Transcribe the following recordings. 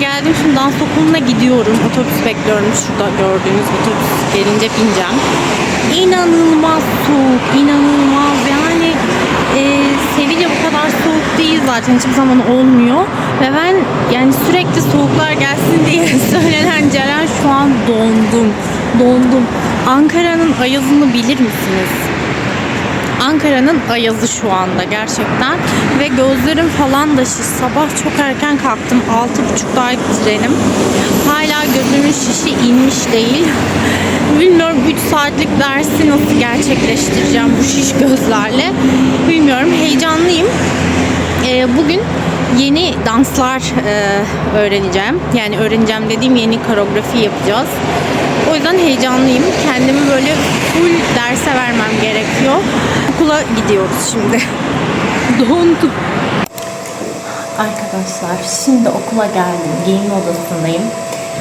geldim. Şimdi dans okuluna gidiyorum. Otobüs bekliyorum. Şurada gördüğünüz otobüs gelince bineceğim. İnanılmaz soğuk. inanılmaz. Yani e, Sevilla bu kadar soğuk değil zaten. Hiçbir zaman olmuyor. Ve ben yani sürekli soğuklar gelsin diye söylenen Ceren şu an dondum. Dondum. Ankara'nın ayazını bilir misiniz? Ankara'nın ayazı şu anda gerçekten ve gözlerim falan da şiş. Sabah çok erken kalktım. 6.30'daydı trenim. Hala gözümün şişi inmiş değil. Bilmiyorum 3 saatlik dersi nasıl gerçekleştireceğim bu şiş gözlerle. Bilmiyorum heyecanlıyım. Ee, bugün yeni danslar e, öğreneceğim. Yani öğreneceğim dediğim yeni koreografi yapacağız. O yüzden heyecanlıyım. Kendimi böyle full derse vermem gerekiyor. Okula gidiyoruz şimdi. Dondum. Arkadaşlar şimdi okula geldim. Giyinme odasındayım.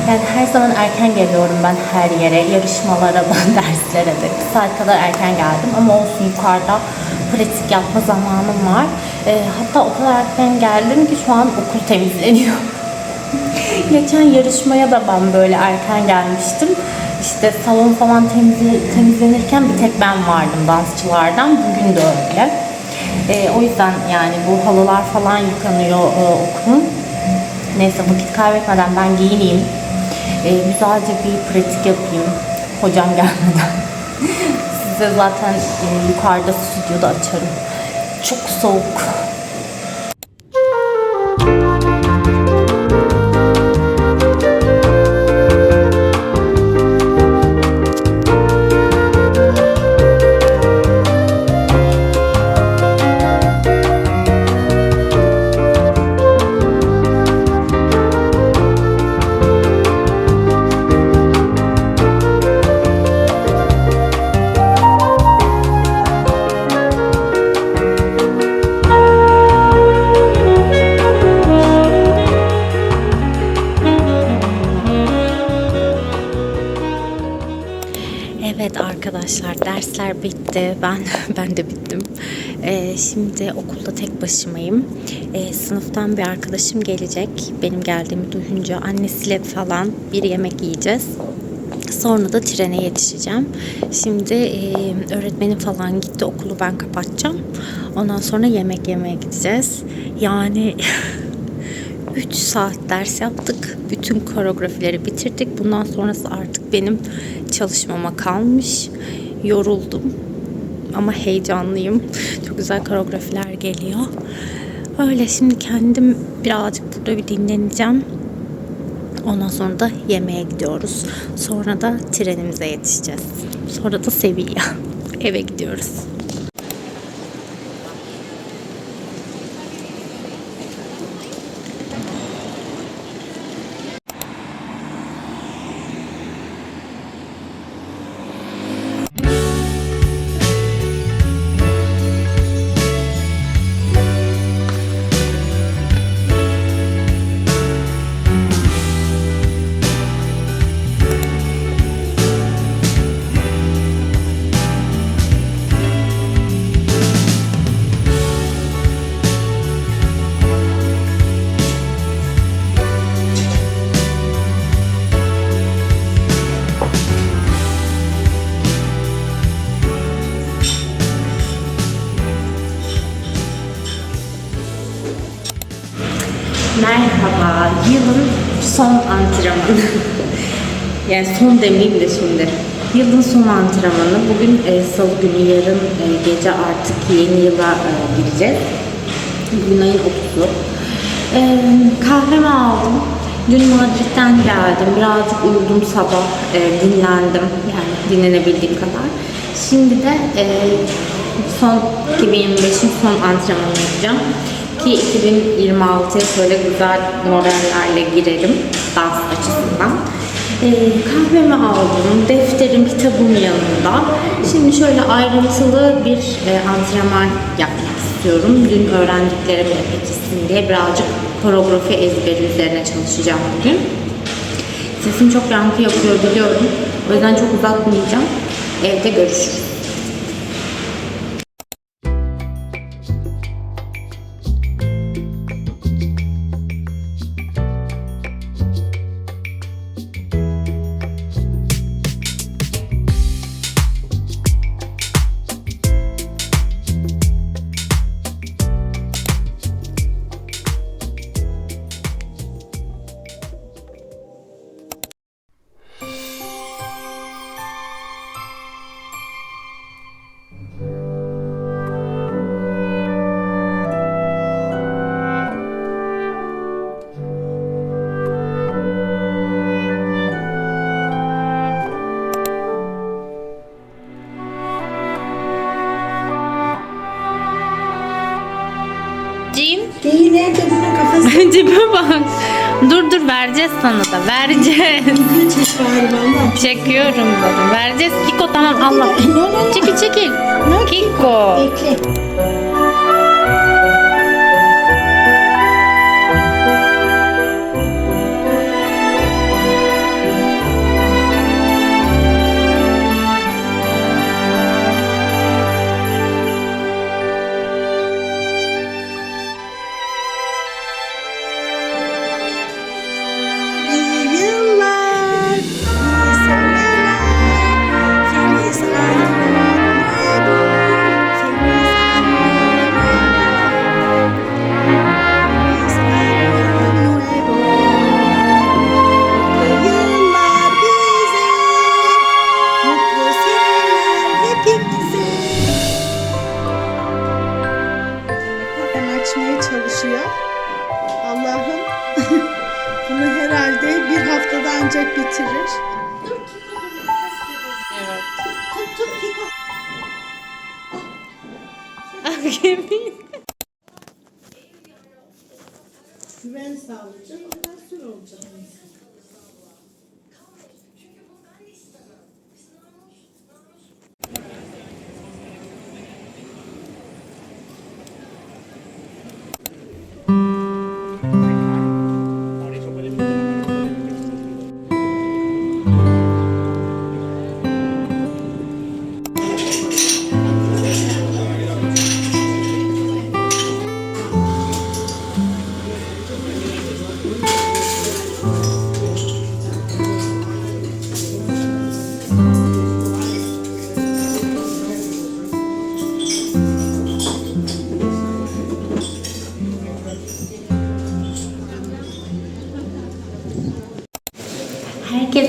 Yani her zaman erken geliyorum ben her yere. Yarışmalara da, derslere de. Bir saat kadar erken geldim ama olsun yukarıda pratik yapma zamanım var. Ee, hatta o kadar erken geldim ki şu an okul temizleniyor. Geçen yarışmaya da ben böyle erken gelmiştim. İşte salon falan temizle- temizlenirken bir tek ben vardım dansçılardan. Bugün de öyle. Ee, o yüzden yani bu halılar falan yıkanıyor e, okulun. Neyse vakit kaybetmeden ben giyineyim. Ee, güzelce bir pratik yapayım. Hocam gelmeden. Size zaten e, yukarıda stüdyoda açarım. Çok soğuk. Bitti. Ben ben de bittim. Ee, şimdi okulda tek başımayım. Ee, sınıftan bir arkadaşım gelecek. Benim geldiğimi duyunca annesiyle falan bir yemek yiyeceğiz. Sonra da trene yetişeceğim. Şimdi e, öğretmenim falan gitti. Okulu ben kapatacağım. Ondan sonra yemek yemeye gideceğiz. Yani 3 saat ders yaptık. Bütün koreografileri bitirdik. Bundan sonrası artık benim çalışmama kalmış. Yoruldum. Ama heyecanlıyım. Çok güzel koreografiler geliyor. Öyle şimdi kendim birazcık burada bir dinleneceğim. Ondan sonra da yemeğe gidiyoruz. Sonra da trenimize yetişeceğiz. Sonra da Sevilla. Eve gidiyoruz. Yani son demeyeyim de şimdi. Yılın son antrenmanı. Bugün e, salı günü, yarın e, gece artık yeni yıla e, gireceğiz. Bugün ayın 30'u. E, kahvemi aldım. Dün Madrid'den geldim. Birazcık uyudum sabah. e, dinlendim. Yani dinlenebildiğim kadar. Şimdi de e, son 2025'in son antrenmanını yapacağım ki 2026'ya şöyle güzel morallerle girelim dans açısından. Ee, kahvemi aldım, defterim, kitabım yanında. Şimdi şöyle ayrıntılı bir e, antrenman yapmak istiyorum. Dün öğrendiklerimi pekişsin diye birazcık koreografi ezberi üzerine çalışacağım bugün. Sesim çok yankı yapıyor biliyorum. O yüzden çok uzatmayacağım. Evde görüşürüz. Vereceğiz sana da. Vereceğiz. Çekiyorum dedim. Vereceğiz. Kiko tamam Allah. Çekil çekil. Kiko. Bekle. Ancak bitirir. Güven sağlayacak, ondan sonra olacak.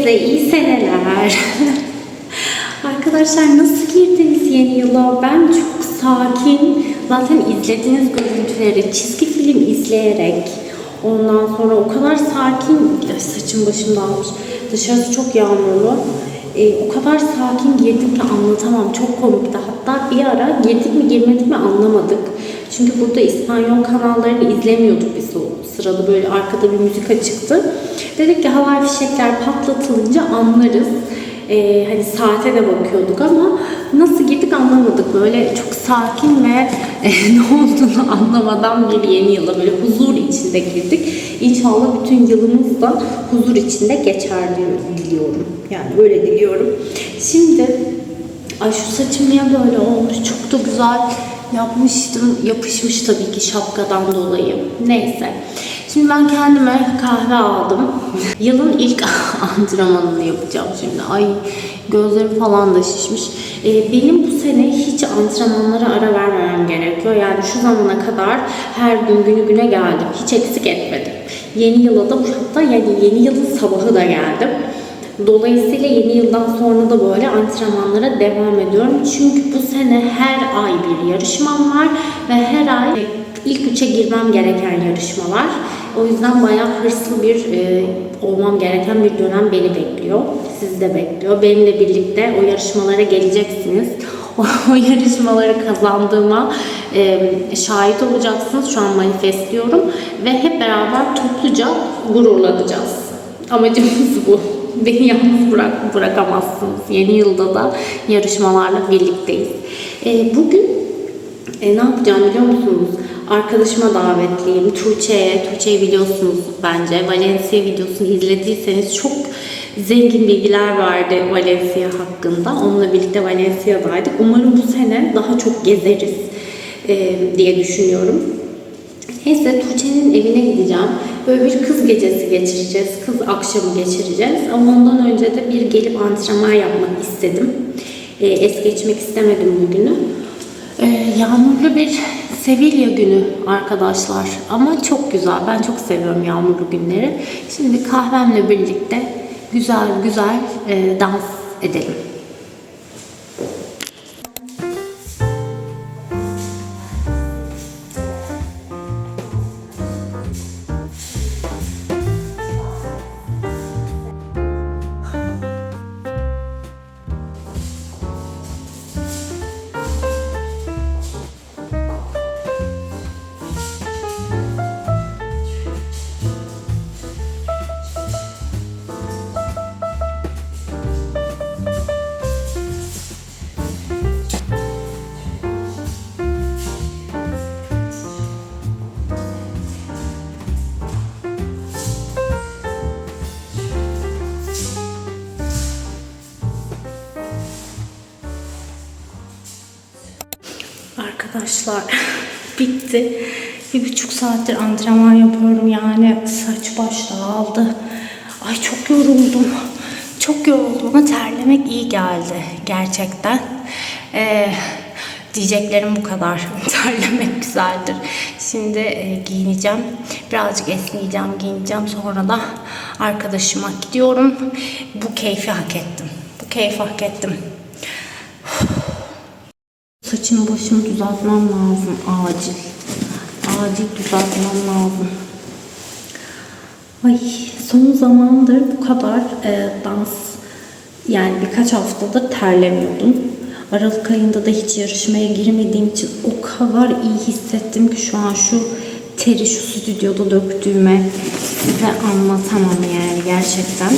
Herkese iyi seneler. Arkadaşlar nasıl girdiniz yeni yıla? Ben çok sakin. Zaten izlediğiniz görüntüleri çizgi film izleyerek ondan sonra o kadar sakin Ay, saçım başım dağılmış. Dışarısı çok yağmurlu. Ee, o kadar sakin girdim ki anlatamam. Çok komikti. Hatta bir ara girdik mi girmedik mi anlamadık. Çünkü burada İspanyol kanallarını izlemiyorduk biz o sırada böyle arkada bir müzik açıktı. Dedik ki havai fişekler patlatılınca anlarız. Ee, hani saate de bakıyorduk ama nasıl girdik anlamadık. Böyle çok sakin ve e, ne olduğunu anlamadan bir yeni yıla böyle huzur içinde girdik. İnşallah bütün yılımız da huzur içinde geçer diliyorum. Yani öyle diliyorum. Şimdi Ay şu saçım niye böyle olmuş? Çok da güzel yapmıştım. Yapışmış tabii ki şapkadan dolayı. Neyse. Şimdi ben kendime kahve aldım. Yılın ilk antrenmanını yapacağım şimdi. Ay gözlerim falan da şişmiş. Ee, benim bu sene hiç antrenmanlara ara vermemem gerekiyor. Yani şu zamana kadar her gün günü güne geldim. Hiç eksik etmedim. Yeni yıla da hatta yani yeni yılın sabahı da geldim. Dolayısıyla yeni yıldan sonra da böyle antrenmanlara devam ediyorum. Çünkü bu sene her ay bir yarışmam var ve her ay ilk üçe girmem gereken yarışmalar. O yüzden bayağı hırslı bir e, olmam gereken bir dönem beni bekliyor. Sizi de bekliyor. Benimle birlikte o yarışmalara geleceksiniz. O, o yarışmaları kazandığıma e, şahit olacaksınız. Şu an manifestliyorum. Ve hep beraber topluca gururlanacağız. Amacımız bu. Beni yalnız bırak, bırakamazsınız. Yeni yılda da yarışmalarla birlikteyiz. Ee, bugün e, ne yapacağım biliyor musunuz? Arkadaşıma davetliyim. Tuğçe'ye, Tuğçe'yi biliyorsunuz bence. Valencia videosunu izlediyseniz çok zengin bilgiler vardı Valencia hakkında. Onunla birlikte Valencia'daydık. Umarım bu sene daha çok gezeriz e, diye düşünüyorum. Neyse Tuğçe'nin evine gideceğim. Böyle bir kız gecesi geçireceğiz. Kız akşamı geçireceğiz. Ama ondan önce de bir gelip antrenman yapmak istedim. Ee, es geçmek istemedim bugünü. Ee, yağmurlu bir Sevilla günü arkadaşlar. Ama çok güzel. Ben çok seviyorum yağmurlu günleri. Şimdi kahvemle birlikte güzel güzel e, dans edelim. Arkadaşlar bitti. Bir buçuk saattir antrenman yapıyorum yani saç baş dağıldı. Ay çok yoruldum. Çok yoruldum ama terlemek iyi geldi gerçekten. Ee, diyeceklerim bu kadar. Terlemek güzeldir. Şimdi e, giyineceğim. Birazcık esneyeceğim, giyineceğim. Sonra da arkadaşıma gidiyorum. Bu keyfi hak ettim. Bu keyfi hak ettim. Saçımı başımı düzeltmem lazım acil. Acil düzeltmem lazım. Ay son zamandır bu kadar e, dans yani birkaç haftadır terlemiyordum. Aralık ayında da hiç yarışmaya girmediğim için o kadar iyi hissettim ki şu an şu teri şu stüdyoda döktüğüme size anlatamam yani gerçekten.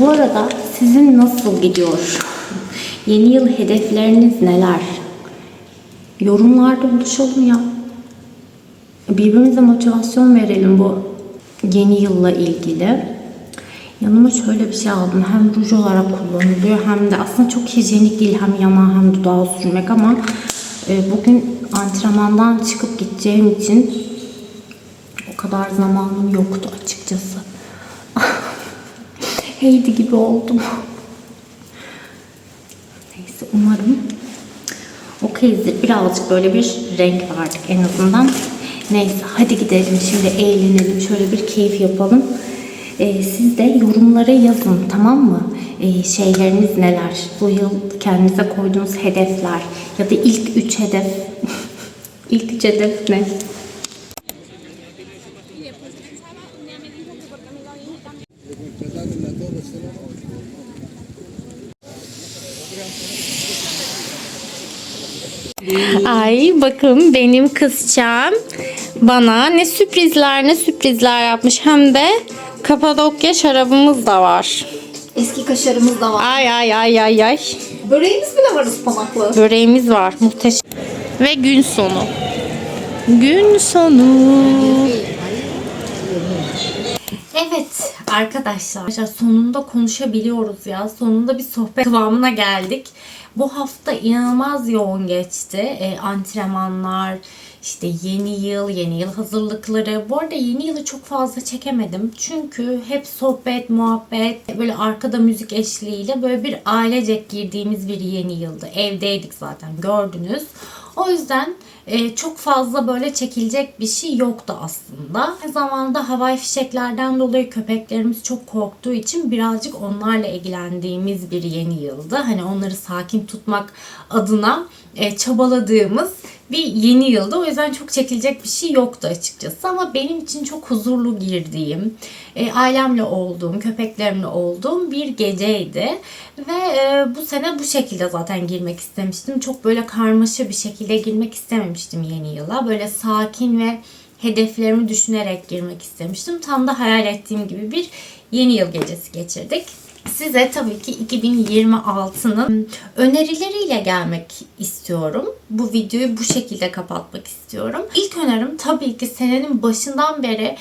Bu arada sizin nasıl gidiyor? Yeni yıl hedefleriniz neler? Yorumlarda buluşalım ya. Birbirimize motivasyon verelim bu yeni yılla ilgili. Yanıma şöyle bir şey aldım. Hem ruj olarak kullanılıyor hem de aslında çok hijyenik değil hem yana hem dudağa sürmek ama e, bugün antrenmandan çıkıp gideceğim için o kadar zamanım yoktu açıkçası. Heidi gibi oldum. Umarım okeyizdir. Birazcık böyle bir renk verdik en azından. Neyse hadi gidelim şimdi eğlenelim. Şöyle bir keyif yapalım. Ee, siz de yorumlara yazın tamam mı? Ee, şeyleriniz neler? Bu yıl kendinize koyduğunuz hedefler ya da ilk üç hedef. ilk üç hedef ne? Ay bakın benim kızçam bana ne sürprizler ne sürprizler yapmış. Hem de Kapadokya şarabımız da var. Eski kaşarımız da var. Ay ay ay ay ay. Böreğimiz bile var ıspanaklı. Böreğimiz var muhteşem. Ve gün sonu. Gün sonu. Evet arkadaşlar sonunda konuşabiliyoruz ya. Sonunda bir sohbet kıvamına geldik. Bu hafta inanılmaz yoğun geçti. E, antrenmanlar, işte yeni yıl, yeni yıl hazırlıkları. Bu arada yeni yılı çok fazla çekemedim. Çünkü hep sohbet, muhabbet, böyle arkada müzik eşliğiyle böyle bir ailecek girdiğimiz bir yeni yıldı. Evdeydik zaten gördünüz. O yüzden e, çok fazla böyle çekilecek bir şey yoktu aslında. Aynı zamanda havai fişeklerden dolayı köpeklerimiz çok korktuğu için birazcık onlarla ilgilendiğimiz bir yeni yıldı. Hani onları sakin tutmak adına e, çabaladığımız bir yeni yılda. O yüzden çok çekilecek bir şey yoktu açıkçası. Ama benim için çok huzurlu girdiğim, e, ailemle olduğum, köpeklerimle olduğum bir geceydi. Ve e, bu sene bu şekilde zaten girmek istemiştim. Çok böyle karmaşa bir şekilde girmek istememiştim yeni yıla. Böyle sakin ve hedeflerimi düşünerek girmek istemiştim. Tam da hayal ettiğim gibi bir yeni yıl gecesi geçirdik. Size tabii ki 2026'nın önerileriyle gelmek istiyorum. Bu videoyu bu şekilde kapatmak istiyorum. İlk önerim tabii ki senenin başından beri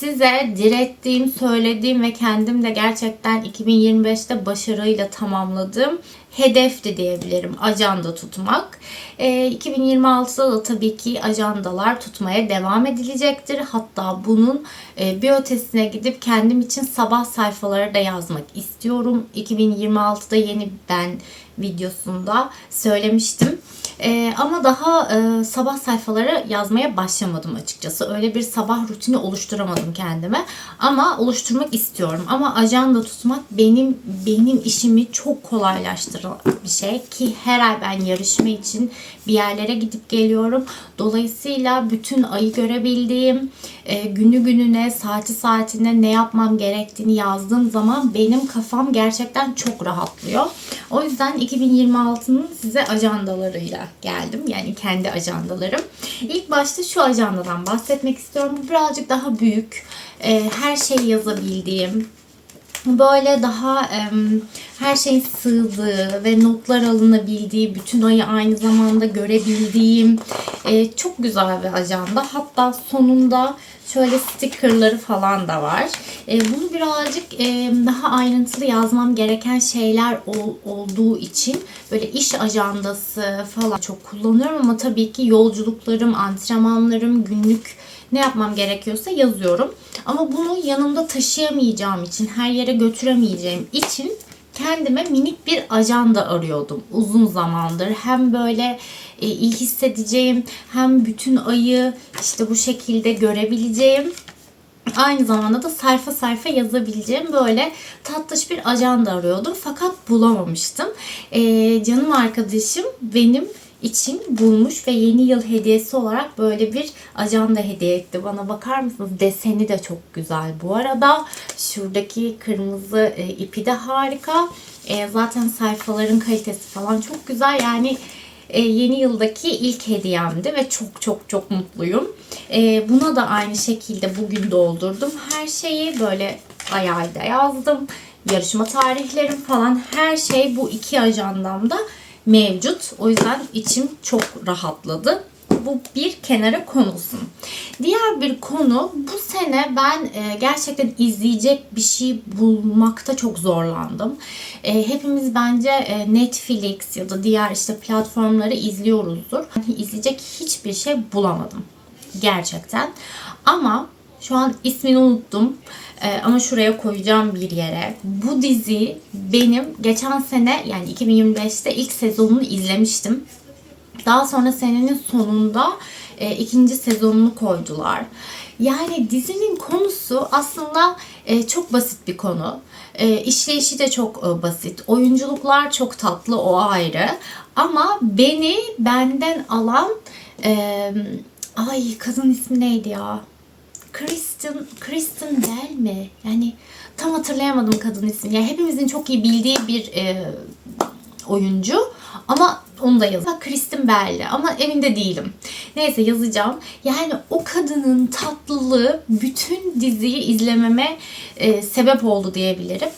size direttiğim, söylediğim ve kendim de gerçekten 2025'te başarıyla tamamladığım hedefti diyebilirim ajanda tutmak. E, 2026'da da tabii ki ajandalar tutmaya devam edilecektir. Hatta bunun e, bir ötesine gidip kendim için sabah sayfaları da yazmak istiyorum. 2026'da yeni ben videosunda söylemiştim. Ee, ama daha e, sabah sayfaları yazmaya başlamadım açıkçası. Öyle bir sabah rutini oluşturamadım kendime. Ama oluşturmak istiyorum. Ama ajanda tutmak benim benim işimi çok kolaylaştıran bir şey ki her ay ben yarışma için bir yerlere gidip geliyorum. Dolayısıyla bütün ayı görebildiğim, e, günü gününe, saati saatine ne yapmam gerektiğini yazdığım zaman benim kafam gerçekten çok rahatlıyor. O yüzden 2026'nın size ajandalarıyla geldim. Yani kendi ajandalarım. İlk başta şu ajandadan bahsetmek istiyorum. Birazcık daha büyük. E, her şeyi yazabildiğim, böyle daha em, her şeyin sığdığı ve notlar alınabildiği, bütün ayı aynı zamanda görebildiğim e, çok güzel bir ajanda. Hatta sonunda şöyle stickerları falan da var. E, bunu birazcık e, daha ayrıntılı yazmam gereken şeyler ol- olduğu için böyle iş ajandası falan çok kullanıyorum ama tabii ki yolculuklarım, antrenmanlarım, günlük ne yapmam gerekiyorsa yazıyorum. Ama bunu yanımda taşıyamayacağım için, her yere götüremeyeceğim için kendime minik bir ajanda arıyordum uzun zamandır. Hem böyle e, iyi hissedeceğim, hem bütün ayı işte bu şekilde görebileceğim. Aynı zamanda da sayfa sayfa yazabileceğim böyle tatlış bir ajanda arıyordum. Fakat bulamamıştım. Ee, canım arkadaşım benim için bulmuş ve yeni yıl hediyesi olarak böyle bir ajanda hediye etti. Bana bakar mısınız? Deseni de çok güzel bu arada. Şuradaki kırmızı e, ipi de harika. E, zaten sayfaların kalitesi falan çok güzel. Yani e, yeni yıldaki ilk hediyemdi ve çok çok çok mutluyum. Buna da aynı şekilde bugün doldurdum. Her şeyi böyle ay ayda yazdım. Yarışma tarihlerim falan her şey bu iki ajandamda mevcut. O yüzden içim çok rahatladı. Bu bir kenara konulsun. Diğer bir konu bu sene ben e, gerçekten izleyecek bir şey bulmakta çok zorlandım. E, hepimiz bence e, Netflix ya da diğer işte platformları izliyoruzdur. Yani izleyecek hiçbir şey bulamadım. Gerçekten. Ama şu an ismini unuttum. Ee, ama şuraya koyacağım bir yere. Bu dizi benim geçen sene yani 2025'te ilk sezonunu izlemiştim. Daha sonra senenin sonunda e, ikinci sezonunu koydular. Yani dizinin konusu aslında e, çok basit bir konu. E, işleyişi de çok e, basit. Oyunculuklar çok tatlı o ayrı. Ama beni benden alan e, ay kadın ismi neydi ya? Kristen, Kristen Bell mi? Yani tam hatırlayamadım kadın ismini. Yani hepimizin çok iyi bildiği bir e, oyuncu. Ama onu da yazdım. Kristen Bell'li ama evinde değilim. Neyse yazacağım. Yani o kadının tatlılığı bütün diziyi izlememe e, sebep oldu diyebilirim.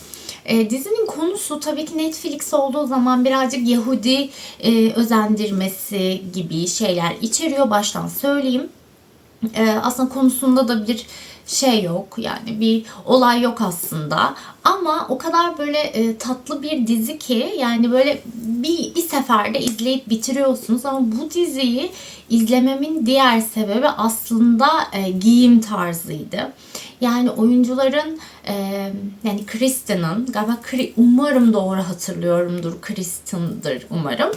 E, dizinin konusu tabii ki Netflix olduğu zaman birazcık Yahudi e, özendirmesi gibi şeyler içeriyor. Baştan söyleyeyim. Ee, aslında konusunda da bir şey yok. Yani bir olay yok aslında ama o kadar böyle e, tatlı bir dizi ki yani böyle bir, bir seferde izleyip bitiriyorsunuz ama bu diziyi izlememin diğer sebebi aslında e, giyim tarzıydı. Yani oyuncuların e, yani Kristen'ın galiba umarım doğru hatırlıyorumdur Kristen'dır umarım.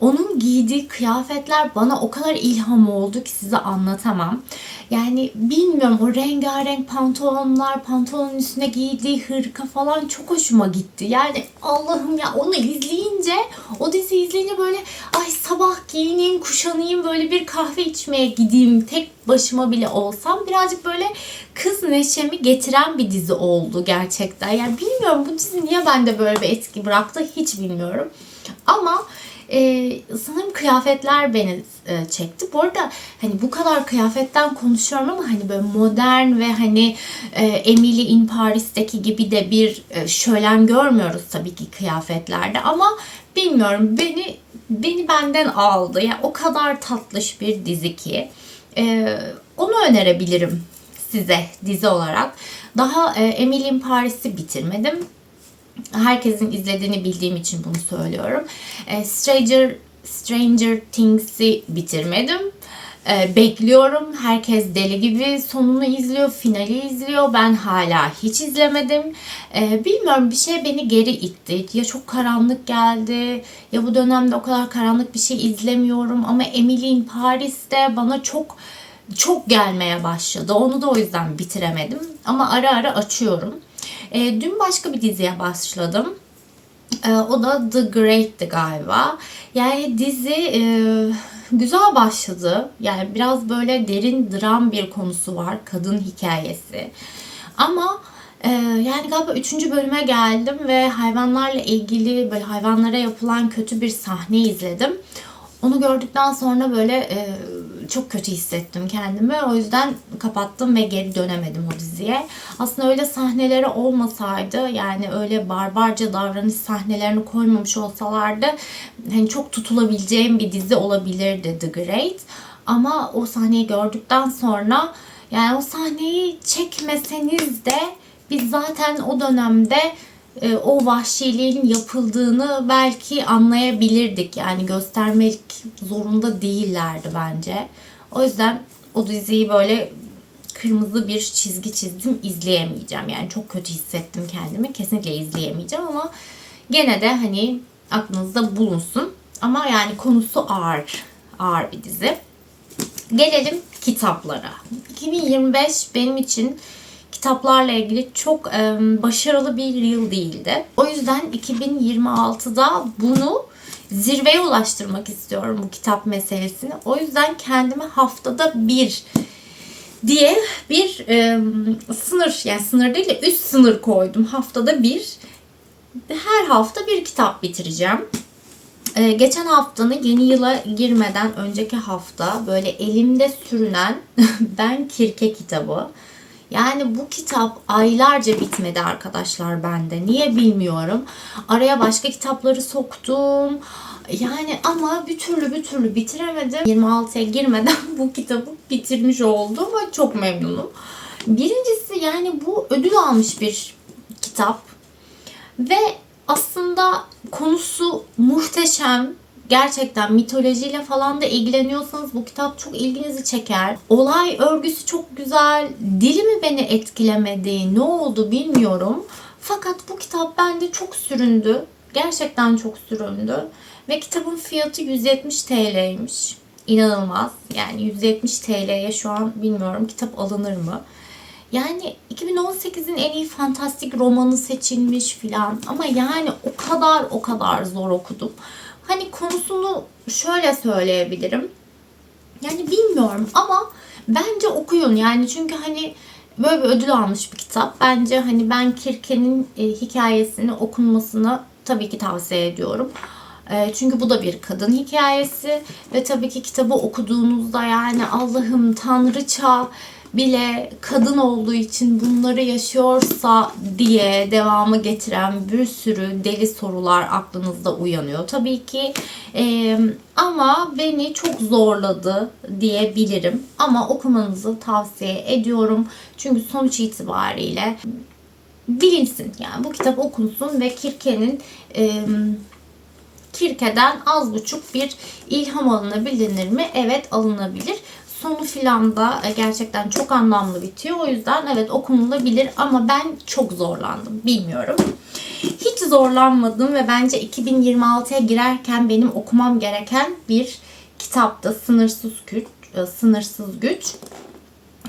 Onun giydiği kıyafetler bana o kadar ilham oldu ki size anlatamam. Yani bilmiyorum o rengarenk pantolonlar, pantolonun üstüne giydiği hırka falan çok hoşuma gitti. Yani Allah'ım ya onu izleyince, o dizi izleyince böyle ay sabah giyineyim, kuşanayım, böyle bir kahve içmeye gideyim tek başıma bile olsam birazcık böyle kız neşemi getiren bir dizi oldu gerçekten. Yani bilmiyorum bu dizi niye bende böyle bir etki bıraktı hiç bilmiyorum. Ama e, sanırım kıyafetler beni e, çekti. Bu arada hani bu kadar kıyafetten konuşuyorum ama hani böyle modern ve hani e, Emily in Paris'teki gibi de bir e, şölen görmüyoruz tabii ki kıyafetlerde ama bilmiyorum beni beni benden aldı. Yani o kadar tatlış bir dizi ki e, onu önerebilirim size dizi olarak. Daha e, Emily in Paris'i bitirmedim herkesin izlediğini bildiğim için bunu söylüyorum. E, Stranger Stranger Things'i bitirmedim. E, bekliyorum. Herkes deli gibi sonunu izliyor, finali izliyor. Ben hala hiç izlemedim. E, bilmiyorum bir şey beni geri itti. Ya çok karanlık geldi ya bu dönemde o kadar karanlık bir şey izlemiyorum ama Emily in Paris'te bana çok çok gelmeye başladı. Onu da o yüzden bitiremedim. Ama ara ara açıyorum. E, dün başka bir diziye başladım. E, o da The Great'ti galiba. Yani dizi e, güzel başladı. Yani biraz böyle derin dram bir konusu var. Kadın hikayesi. Ama e, yani galiba üçüncü bölüme geldim ve hayvanlarla ilgili böyle hayvanlara yapılan kötü bir sahne izledim. Onu gördükten sonra böyle e, çok kötü hissettim kendimi. O yüzden kapattım ve geri dönemedim o diziye. Aslında öyle sahneleri olmasaydı yani öyle barbarca davranış sahnelerini koymamış olsalardı hani çok tutulabileceğim bir dizi olabilirdi The Great. Ama o sahneyi gördükten sonra yani o sahneyi çekmeseniz de biz zaten o dönemde e, o vahşiliğin yapıldığını belki anlayabilirdik. Yani göstermek zorunda değillerdi bence. O yüzden o diziyi böyle kırmızı bir çizgi çizdim izleyemeyeceğim. Yani çok kötü hissettim kendimi. Kesinlikle izleyemeyeceğim ama gene de hani aklınızda bulunsun. Ama yani konusu ağır. Ağır bir dizi. Gelelim kitaplara. 2025 benim için kitaplarla ilgili çok e, başarılı bir yıl değildi. O yüzden 2026'da bunu zirveye ulaştırmak istiyorum bu kitap meselesini. O yüzden kendime haftada bir diye bir e, sınır yani sınır değil de üst sınır koydum. Haftada bir her hafta bir kitap bitireceğim. Ee, geçen haftanın yeni yıla girmeden önceki hafta böyle elimde sürünen Ben Kirke kitabı. Yani bu kitap aylarca bitmedi arkadaşlar bende. Niye bilmiyorum. Araya başka kitapları soktum. Yani ama bir türlü bir türlü bitiremedim. 26'ya girmeden bu kitabı bitirmiş oldum ve çok memnunum. Birincisi yani bu ödül almış bir kitap. Ve aslında konusu muhteşem. Gerçekten mitolojiyle falan da ilgileniyorsanız bu kitap çok ilginizi çeker. Olay örgüsü çok güzel. Dili mi beni etkilemedi, ne oldu bilmiyorum. Fakat bu kitap bende çok süründü. Gerçekten çok süründü. Ve kitabın fiyatı 170 TL'ymiş. İnanılmaz. Yani 170 TL'ye şu an bilmiyorum kitap alınır mı? Yani 2018'in en iyi fantastik romanı seçilmiş filan ama yani o kadar o kadar zor okudum. Hani konusunu şöyle söyleyebilirim. Yani bilmiyorum ama bence okuyun yani çünkü hani böyle bir ödül almış bir kitap. Bence hani ben Kirke'nin e, hikayesini okunmasını tabii ki tavsiye ediyorum. E, çünkü bu da bir kadın hikayesi ve tabii ki kitabı okuduğunuzda yani Allah'ım tanrıça bile kadın olduğu için bunları yaşıyorsa diye devamı getiren bir sürü deli sorular aklınızda uyanıyor. Tabii ki e, ama beni çok zorladı diyebilirim. Ama okumanızı tavsiye ediyorum. Çünkü sonuç itibariyle bilinsin yani bu kitap okunsun ve Kirke'nin e, Kirke'den az buçuk bir ilham alınabilir mi? Evet alınabilir sonu filan da e, gerçekten çok anlamlı bitiyor. O yüzden evet okunulabilir ama ben çok zorlandım. Bilmiyorum. Hiç zorlanmadım ve bence 2026'ya girerken benim okumam gereken bir kitaptı. Sınırsız güç. e, Sınırsız güç.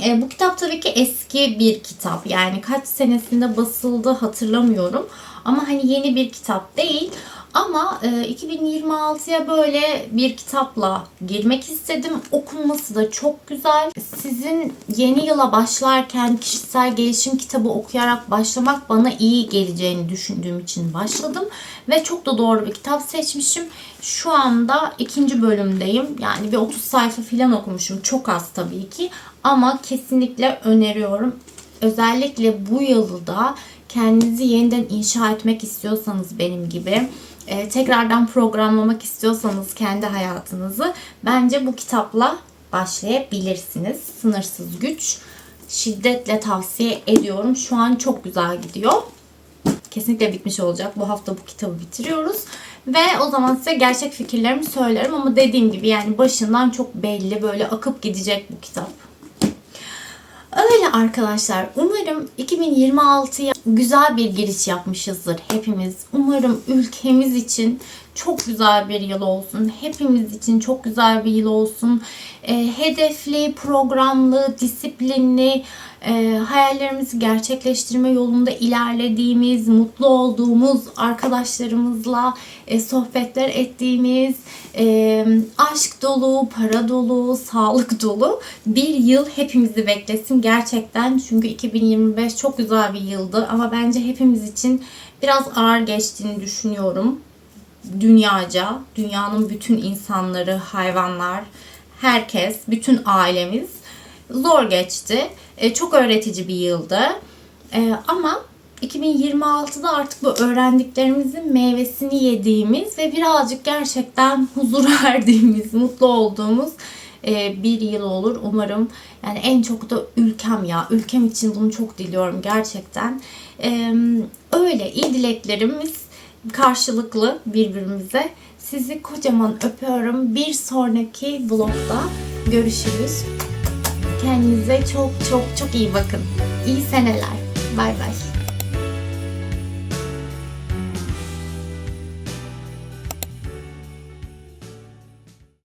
E, bu kitap tabii ki eski bir kitap. Yani kaç senesinde basıldı hatırlamıyorum. Ama hani yeni bir kitap değil. Ama e, 2026'ya böyle bir kitapla girmek istedim. Okunması da çok güzel. Sizin yeni yıla başlarken kişisel gelişim kitabı okuyarak başlamak bana iyi geleceğini düşündüğüm için başladım. Ve çok da doğru bir kitap seçmişim. Şu anda ikinci bölümdeyim. Yani bir 30 sayfa falan okumuşum. Çok az tabii ki. Ama kesinlikle öneriyorum. Özellikle bu yılda kendinizi yeniden inşa etmek istiyorsanız benim gibi e, tekrardan programlamak istiyorsanız kendi hayatınızı bence bu kitapla başlayabilirsiniz. Sınırsız güç şiddetle tavsiye ediyorum. Şu an çok güzel gidiyor. Kesinlikle bitmiş olacak. Bu hafta bu kitabı bitiriyoruz. Ve o zaman size gerçek fikirlerimi söylerim ama dediğim gibi yani başından çok belli böyle akıp gidecek bu kitap. Öyle arkadaşlar. Umarım 2026'ya güzel bir giriş yapmışızdır hepimiz. Umarım ülkemiz için çok güzel bir yıl olsun. Hepimiz için çok güzel bir yıl olsun. E, hedefli, programlı, disiplinli, e, hayallerimizi gerçekleştirme yolunda ilerlediğimiz, mutlu olduğumuz arkadaşlarımızla e, sohbetler ettiğimiz, e, aşk dolu, para dolu, sağlık dolu bir yıl hepimizi beklesin gerçekten. Çünkü 2025 çok güzel bir yıldı ama bence hepimiz için biraz ağır geçtiğini düşünüyorum dünyaca, dünyanın bütün insanları, hayvanlar, herkes, bütün ailemiz zor geçti. E, çok öğretici bir yıldı. E, ama 2026'da artık bu öğrendiklerimizin meyvesini yediğimiz ve birazcık gerçekten huzur verdiğimiz, mutlu olduğumuz e, bir yıl olur umarım. Yani en çok da ülkem ya. Ülkem için bunu çok diliyorum gerçekten. E, öyle iyi dileklerimiz karşılıklı birbirimize. Sizi kocaman öpüyorum. Bir sonraki vlogda görüşürüz. Kendinize çok çok çok iyi bakın. İyi seneler. Bay bay.